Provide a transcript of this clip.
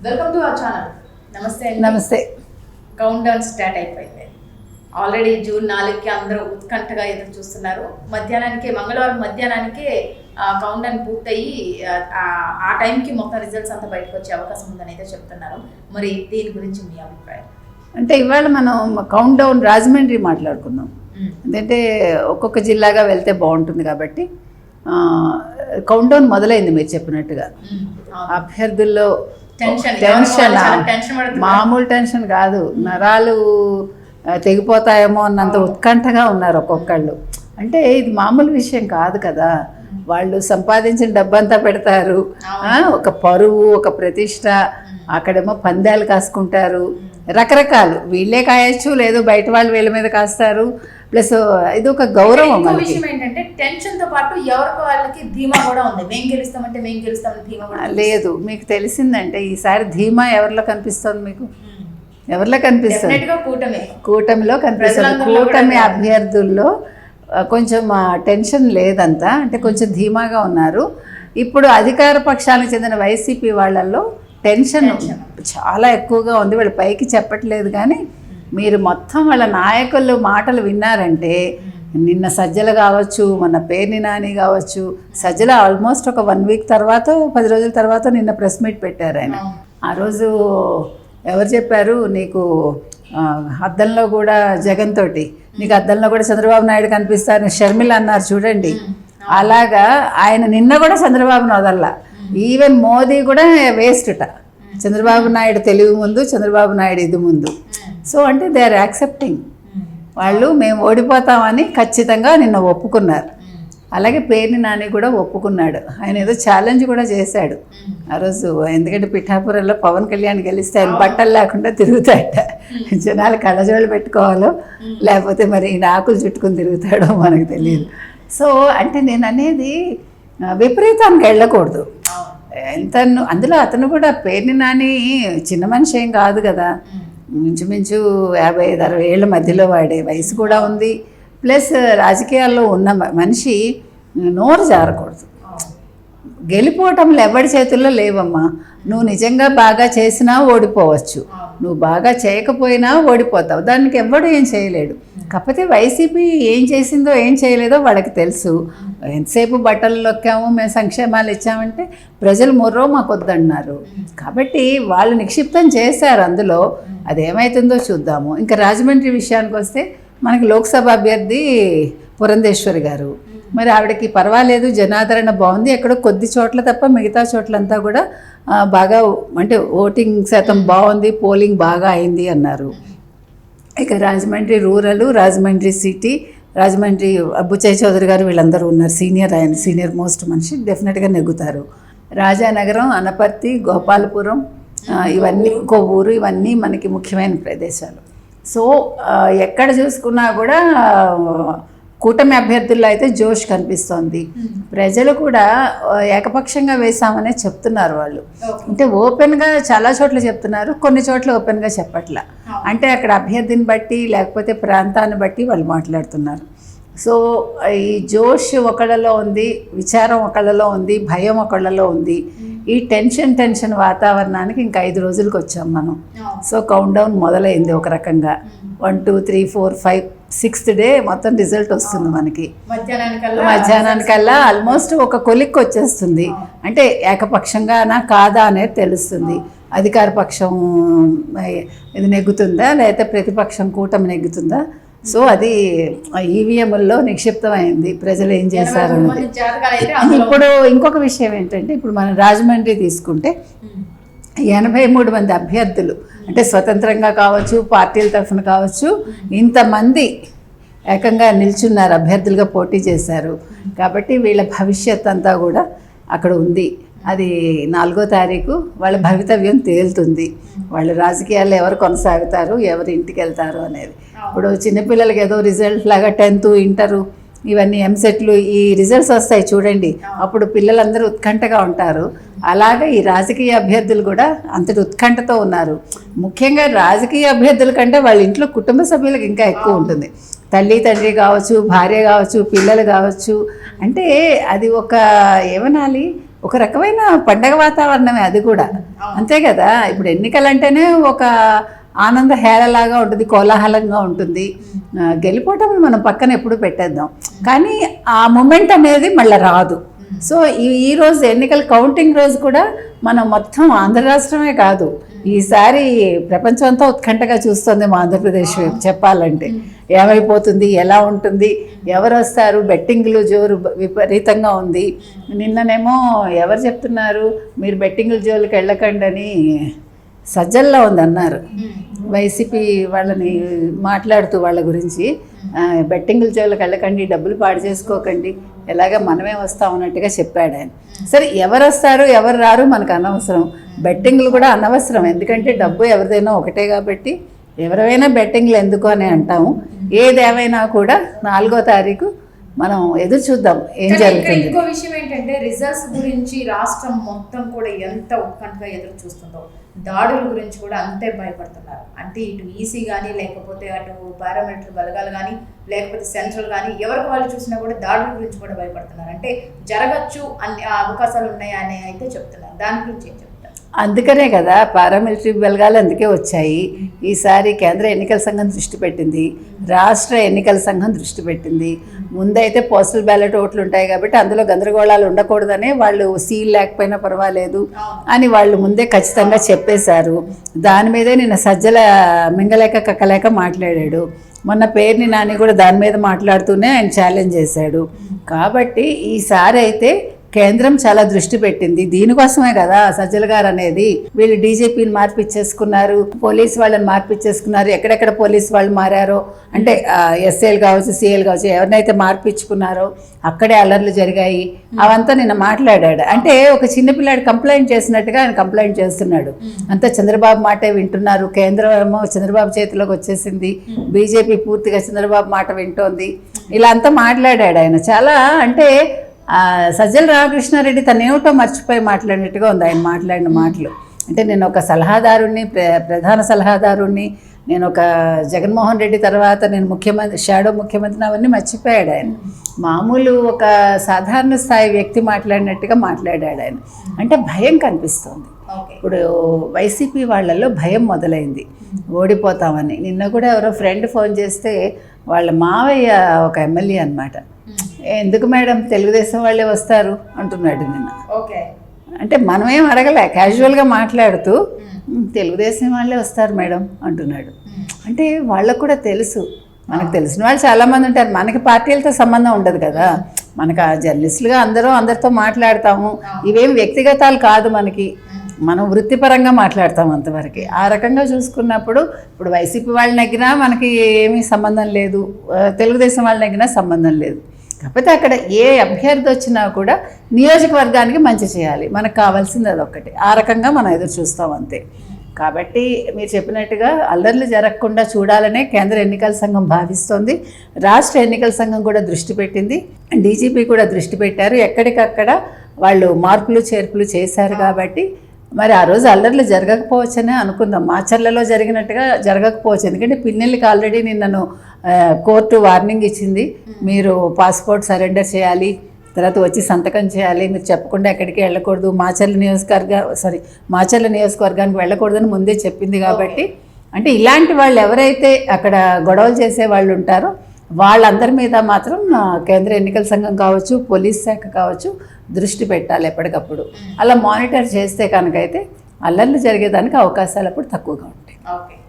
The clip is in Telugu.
వెల్కమ్ టు అవర్ ఛానల్ నమస్తే నమస్తే కౌంట్ డౌన్ స్టార్ట్ అయిపోయింది. ఆల్రెడీ జూన్ నాలుగుకి అందరూ ఉత్కంఠగా ఎదురు చూస్తున్నారు. మధ్యాహ్నానికి మంగళవారం మధ్యాహ్నానికి కౌంట్ డౌన్ పూర్తయి ఆ, ఆ టైంకి మొత్తం రిజల్ట్స్ అంతా బయటకు వచ్చే అవకాశం ఉందని అయితే చెప్తున్నారు. మరి దీని గురించి మీ అభిప్రాయం? అంటే ఇవాళ మనం కౌంట్ డౌన్ రాజమండ్రి మాట్లాడుకుందాం. ఎందుకంటే ఒక్కొక్క జిల్లాగా వెళ్తే బాగుంటుంది కాబట్టి కౌంట్ డౌన్ మొదలైంది మీరు చెప్పినట్టుగా. అభ్యర్థుల్లో టెన్షన్. మామూలు టెన్షన్ కాదు. నరాలు తెగిపోతాయేమో అన్నంత ఉత్కంఠగా ఉన్నారు ఒక్కొక్కళ్ళు. అంటే ఇది మామూలు విషయం కాదు కదా. వాళ్ళు సంపాదించిన డబ్బంతా పెడతారు. ఒక పరువు ఒక ప్రతిష్ట. అక్కడేమో పందాలు కాసుకుంటారు. రకరకాలు. వీళ్ళే కాయచ్చు లేదు బయట వాళ్ళు వీళ్ళ మీద కాస్తారు. ప్లస్ ఇది ఒక గౌరవం విషయం ఏంటంటే టెన్షన్తో పాటు ఎవరికి వాళ్ళకి ధీమా కూడా ఉంది. మేము గెలుస్తామంటే మేము గెలుస్తామని ధీమా కూడా. లేదు. మీకు తెలిసిందంటే ఈసారి ధీమా ఎవరిలో కనిపిస్తుంది మీకు? ఎవరిలో కనిపిస్తుంది? కూటమి. కూటమిలో కనిపిస్తుంది. కూటమి. అభ్యర్థుల్లో కొంచెం టెన్షన్ లేదంతా. అంటే కొంచెం ధీమాగా ఉన్నారు. ఇప్పుడు అధికార పక్షానికి చెందిన వైసీపీ వాళ్ళల్లో టెన్షన్ చాలా ఎక్కువగా ఉంది. వాళ్ళు పైకి చెప్పట్లేదు కానీ మీరు మొత్తం వాళ్ళ నాయకులు మాటలు విన్నారంటే నిన్న సజ్జల కావచ్చు మన పేర్ని నాని కావచ్చు సజ్జల ఆల్మోస్ట్ ఒక వన్ వీక్ తర్వాత పది రోజుల తర్వాత నిన్న ప్రెస్ మీట్ పెట్టారు ఆయన. ఆ రోజు ఎవరు చెప్పారు నీకు అద్దంలో కూడా జగన్ తోటి నీకు అద్దంలో కూడా చంద్రబాబు నాయుడు కనిపిస్తారు షర్మిల అన్నారు చూడండి. అలాగా ఆయన నిన్న కూడా చంద్రబాబును వదల్లా ఈవెన్ మోదీ కూడా వేస్ట్ట. చంద్రబాబు నాయుడు తెలివి ముందు చంద్రబాబు నాయుడు ఇది ముందు. సో అంటే దే ఆర్ యాక్సెప్టింగ్ వాళ్ళు మేము ఓడిపోతామని ఖచ్చితంగా నిన్న ఒప్పుకున్నారు. అలాగే పేర్ని నాని కూడా ఒప్పుకున్నాడు. ఆయన ఏదో ఛాలెంజ్ కూడా చేశాడు. ఆ రోజు ఎందుకంటే పిఠాపురంలో పవన్ కళ్యాణ్ గెలిస్తే ఆయన బట్టలు లేకుండా తిరుగుతాడట జనాలు కళ్ళజోళ్ళు పెట్టుకోవాలో లేకపోతే మరి ఈయన ఆకులు చుట్టుకుని తిరుగుతాడో మనకు తెలియదు. సో అంటే నేను అనేది విపరీతానికి వెళ్ళకూడదు. ఎంత అందులో అతను కూడా పేర్ని నాని చిన్న మనిషి ఏం కాదు కదా. ఇంచుమించు యాభై ఐదు అరవై ఏళ్ళ మధ్యలో వాడే వయసు కూడా ఉంది. ప్లస్ రాజకీయాల్లో ఉన్న మనిషి నోరు జారకూడదు. గెలిపోవటంలో ఎవరి చేతుల్లో లేవమ్మా? నువ్వు నిజంగా బాగా చేసినా ఓడిపోవచ్చు. నువ్వు బాగా చేయకపోయినా ఓడిపోతావు. దానికి ఎవ్వడు ఏం చేయలేడు. కాకపోతే వైసీపీ ఏం చేసిందో ఏం చేయలేదో వాళ్ళకి తెలుసు. ఎంతసేపు బట్టలు నొక్కాము మేము సంక్షేమాలు ఇచ్చామంటే ప్రజలు మొర్రో మాకు వద్దన్నారు కాబట్టి వాళ్ళు నిక్షిప్తం చేశారు అందులో. అది ఏమవుతుందో చూద్దాము. ఇంకా రాజమండ్రి విషయానికి వస్తే మనకి లోక్సభ అభ్యర్థి పురంధేశ్వరి గారు. మరి ఆవిడకి పర్వాలేదు జనాదరణ బాగుంది. ఎక్కడో కొద్ది చోట్ల తప్ప మిగతా చోట్లంతా కూడా బాగా అంటే ఓటింగ్ శాతం బాగుంది పోలింగ్ బాగా అయింది అన్నారు. ఇక రాజమండ్రి రూరల్ రాజమండ్రి సిటీ రాజమండ్రి బుచ్చయ్య చౌదరి గారు వీళ్ళందరూ ఉన్నారు. సీనియర్ ఆయన సీనియర్ మోస్ట్ మనిషి డెఫినెట్గా నెగ్గుతారు. రాజానగరం అనపర్తి గోపాలపురం ఇవన్నీ కొవ్వూరు ఇవన్నీ మనకి ముఖ్యమైన ప్రదేశాలు. సో ఎక్కడ చూసుకున్నా కూడా కూటమి అభ్యర్థుల్లో అయితే జోష్ కనిపిస్తోంది. ప్రజలు కూడా ఏకపక్షంగా వేశామనే చెప్తున్నారు వాళ్ళు. అంటే ఓపెన్గా చాలా చోట్ల చెప్తున్నారు కొన్ని చోట్ల ఓపెన్గా చెప్పట్లా. అంటే అక్కడ అభ్యర్థిని బట్టి లేకపోతే ప్రాంతాన్ని బట్టి వాళ్ళు మాట్లాడుతున్నారు. సో ఈ జోష్ ఒకళ్ళలో ఉంది విచారం ఒకళ్ళలో ఉంది భయం ఒకళ్ళలో ఉంది. ఈ టెన్షన్ టెన్షన్ వాతావరణానికి ఇంకా ఐదు రోజులకు వచ్చాం మనం సో కౌంట్ డౌన్ మొదలైంది ఒక రకంగా. One two three four five sixth day మొత్తం రిజల్ట్ వస్తుంది మనకి. మధ్యాహ్నానికల్లా ఆల్మోస్ట్ ఒక కొలిక్ వచ్చేస్తుంది. అంటే ఏకపక్షంగానా కాదా అనేది తెలుస్తుంది. అధికార పక్షం ఇది నెగ్గుతుందా? లేకపోతే ప్రతిపక్షం కూటమి నెగ్గుతుందా? సో అది ఈవీఎంల్లో నిక్షిప్తమైంది. ప్రజలు ఏం చేశారు ఇప్పుడు ఇంకొక విషయం ఏంటంటే ఇప్పుడు మనం రాజమండ్రి తీసుకుంటే ఎనభై మూడు మంది అభ్యర్థులు. అంటే స్వతంత్రంగా కావచ్చు పార్టీల తరఫున కావచ్చు ఇంతమంది ఏకంగా నిల్చున్నారు అభ్యర్థులుగా పోటీ చేశారు. కాబట్టి వీళ్ళ భవిష్యత్ అంతా కూడా అక్కడ ఉంది. అది నాలుగో తారీఖు వాళ్ళ భవితవ్యం తేలుతుంది. వాళ్ళ రాజకీయాల్లో ఎవరు కొనసాగుతారు ఎవరు ఇంటికి వెళ్తారు అనేది. ఇప్పుడు చిన్నపిల్లలకి ఏదో రిజల్ట్ లాగా టెన్త్ ఇంటరు ఇవన్నీ ఎంసెట్లు ఈ రిజల్ట్స్ వస్తాయి చూడండి. అప్పుడు పిల్లలందరూ ఉత్కంఠగా ఉంటారు. అలాగే ఈ రాజకీయ అభ్యర్థులు కూడా అంతటి ఉత్కంఠతో ఉన్నారు. ముఖ్యంగా రాజకీయ అభ్యర్థుల కంటే వాళ్ళ ఇంట్లో కుటుంబ సభ్యులకు ఇంకా ఎక్కువ ఉంటుంది. తల్లి తండ్రి కావచ్చు భార్య కావచ్చు పిల్లలు కావచ్చు. అంటే అది ఒక ఏమనాలి? ఒక రకమైన పండగ వాతావరణమే అది కూడా. అంతే కదా? ఇప్పుడు ఎన్నికలంటేనే ఒక ఆనంద హేళలాగా ఉంటుంది కోలాహలంగా ఉంటుంది. గెలిపోవటం మనం పక్కన ఎప్పుడు పెట్టేద్దాం. కానీ ఆ మూమెంట్ అనేది మళ్ళీ రాదు. సో ఈ ఈ రోజు ఎన్నికల కౌంటింగ్ రోజు కూడా మనం మొత్తం ఆంధ్ర రాష్ట్రమే కాదు. ఈసారి ప్రపంచం అంతా ఉత్కంఠగా చూస్తుంది మా ఆంధ్రప్రదేశ్ చెప్పాలంటే. ఏమైపోతుంది ఎలా ఉంటుంది ఎవరు వస్తారు బెట్టింగ్లు జోరు విపరీతంగా ఉంది. నిన్ననేమో ఎవరు చెప్తున్నారు మీరు బెట్టింగ్ల జోలికి వెళ్ళకండి అని సజ్జల్లో ఉంది అన్నారు వైసీపీ వాళ్ళని మాట్లాడుతూ వాళ్ళ గురించి బెట్టింగ్ల జోలికి వెళ్ళకండి డబ్బులు పాడు చేసుకోకండి ఎలాగ మనమే వస్తాం అన్నట్టుగా చెప్పాడు ఆయన. సరే ఎవరు వస్తారు ఎవరు రారు మనకు అనవసరం. బెట్టింగ్లు కూడా అనవసరం. ఎందుకంటే డబ్బు ఎవరిదైనా ఒకటే కాబట్టి ఎవరైనా బెట్టింగ్లు ఎందుకు అని అంటాము. ఏదేమైనా కూడా నాలుగో తారీఖు మనం ఎదురు చూద్దాం ఏం జరుగుతుంది. ఇంకో విషయం ఏంటంటే రిజల్ట్స్ గురించి రాష్ట్రం మొత్తం కూడా ఎంత ఉత్కంఠగా ఎదురు చూస్తుందో దాడుల గురించి కూడా అంతే భయపడుతున్నారు. అంటే ఇటు ఈసీ కానీ లేకపోతే అటు పారామిలిటరీ బలగాలు కానీ లేకపోతే సెంట్రల్ కానీ ఎవరికి వాళ్ళు చూసినా కూడా దాడుల గురించి కూడా భయపడుతున్నారు. అంటే జరగచ్చు అన్ని ఆ అవకాశాలు ఉన్నాయి అని అయితే చెప్తున్నారు. దాని గురించి ఏం అందుకనే కదా పారామిలిటరీ బలగాలు అందుకే వచ్చాయి. ఈసారి కేంద్ర ఎన్నికల సంఘం దృష్టి పెట్టింది. రాష్ట్ర ఎన్నికల సంఘం దృష్టి పెట్టింది. ముందైతే పోస్టల్ బ్యాలెట్ ఓట్లు ఉంటాయి కాబట్టి అందులో గందరగోళాలు ఉండకూడదని వాళ్ళు సీల్ లేకపోయినా పర్వాలేదు అని వాళ్ళు ముందే ఖచ్చితంగా చెప్పేశారు. దాని మీదే నిన్న సజ్జల మింగలేక కక్కలేక మాట్లాడాడు. మొన్న పేరుని నాని కూడా దాని మీద మాట్లాడుతూనే ఆయన ఛాలెంజ్ చేశాడు. కాబట్టి ఈసారి అయితే కేంద్రం చాలా దృష్టి పెట్టింది. దీనికోసమే కదా సజ్జల గారు అనేది వీళ్ళు డీజీపీని మార్పిచ్చేసుకున్నారు పోలీస్ వాళ్ళని మార్పిచ్చేసుకున్నారు. ఎక్కడెక్కడ పోలీస్ వాళ్ళు మారారో అంటే ఎస్ఏలు కావచ్చు సీఎల్ కావచ్చు ఎవరినైతే మార్పిచ్చుకున్నారో అక్కడే అలర్లు జరిగాయి. అవంతా నిన్న మాట్లాడాడు. అంటే ఒక చిన్నపిల్లాడు కంప్లైంట్ చేసినట్టుగా ఆయన కంప్లైంట్ చేస్తున్నాడు. అంతా చంద్రబాబు మాటే వింటున్నారు. కేంద్రం ఏమో చంద్రబాబు చేతిలోకి వచ్చేసింది. బీజేపీ పూర్తిగా చంద్రబాబు మాట వింటోంది. ఇలా అంతా మాట్లాడాడు ఆయన. చాలా అంటే సజ్జల రామకృష్ణారెడ్డి తను ఏమిటో మర్చిపోయి మాట్లాడినట్టుగా ఉంది. ఆయన మాట్లాడిన మాటలు. అంటే నేను ఒక సలహాదారుణ్ణి ప్ర- ప్రధాన సలహాదారుణ్ణి నేను ఒక జగన్మోహన్ రెడ్డి తర్వాత నేను ముఖ్యమంత్రి షాడో ముఖ్యమంత్రిని అవన్నీ మర్చిపోయాడు ఆయన. మామూలు ఒక సాధారణ స్థాయి వ్యక్తి మాట్లాడినట్టుగా మాట్లాడాడు ఆయన. అంటే భయం కనిపిస్తోంది. ఇప్పుడు వైసీపీ వాళ్ళల్లో భయం మొదలైంది. ఓడిపోతామని. నిన్న కూడా ఎవరో ఫ్రెండ్ ఫోన్ చేస్తే వాళ్ళ మావయ్య ఒక ఎమ్మెల్యే అనమాట ఎందుకు మేడం తెలుగుదేశం వాళ్ళే వస్తారు? అంటున్నాడు నిన్న. ఓకే. అంటే మనమేం అడగలే క్యాజువల్గా మాట్లాడుతూ "ఉమ్, తెలుగుదేశం వాళ్ళే వస్తారు మేడం అంటున్నాడు. అంటే వాళ్ళకు కూడా తెలుసు. మనకు తెలిసిన వాళ్ళు చాలామంది ఉంటారు. మనకి పార్టీలతో సంబంధం ఉండదు కదా. మనకు ఆ జర్నలిస్టులుగా అందరూ అందరితో మాట్లాడతాము. ఇవేం వ్యక్తిగతాలు కాదు మనకి. మనం వృత్తిపరంగా మాట్లాడతాం అంతవరకు. ఆ రకంగా చూసుకున్నప్పుడు ఇప్పుడు వైసీపీ వాళ్ళని నెగ్గినా మనకి ఏమీ సంబంధం లేదు. తెలుగుదేశం వాళ్ళని నెగ్గినా సంబంధం లేదు. కాకపోతే అక్కడ ఏ అభ్యర్థి వచ్చినా కూడా నియోజకవర్గానికి మంచి చేయాలి. మనకు కావాల్సింది అదొక్కటి. ఆ రకంగా మనం ఎదురు చూస్తాం అంతే. కాబట్టి మీరు చెప్పినట్టుగా అల్లర్లు జరగకుండా చూడాలనే కేంద్ర ఎన్నికల సంఘం భావిస్తోంది. రాష్ట్ర ఎన్నికల సంఘం కూడా దృష్టి పెట్టింది. డీజీపీ కూడా దృష్టి పెట్టారు. ఎక్కడికక్కడ వాళ్ళు మార్పులు చేర్పులు చేశారు కాబట్టి మరి ఆ రోజు అల్లర్లు జరగకపోవచ్చనే అనుకుందాం. మాచర్లలో జరిగినట్టుగా జరగకపోవచ్చు. ఎందుకంటే పిన్నెళ్ళకి ఆల్రెడీ నిన్నను కోర్టు వార్నింగ్ ఇచ్చింది. మీరు పాస్పోర్ట్ సరెండర్ చేయాలి తర్వాత వచ్చి సంతకం చేయాలి మీరు చెప్పకుండా ఎక్కడికి వెళ్ళకూడదు. మాచర్ల నియోజకవర్గ సారీ మాచర్ల నియోజకవర్గానికి వెళ్ళకూడదని ముందే చెప్పింది కాబట్టి అంటే ఇలాంటి వాళ్ళు ఎవరైతే అక్కడ గొడవలు చేసే వాళ్ళు ఉంటారో వాళ్ళందరి మీద మాత్రం కేంద్ర ఎన్నికల సంఘం కావచ్చు పోలీస్ శాఖ కావచ్చు దృష్టి పెట్టాలి ఎప్పటికప్పుడు. అలా మానిటర్ చేస్తే కనుకైతే అల్లర్లు జరిగేదానికి అవకాశాలు అప్పుడు తక్కువగా ఉంటాయి. ఓకే.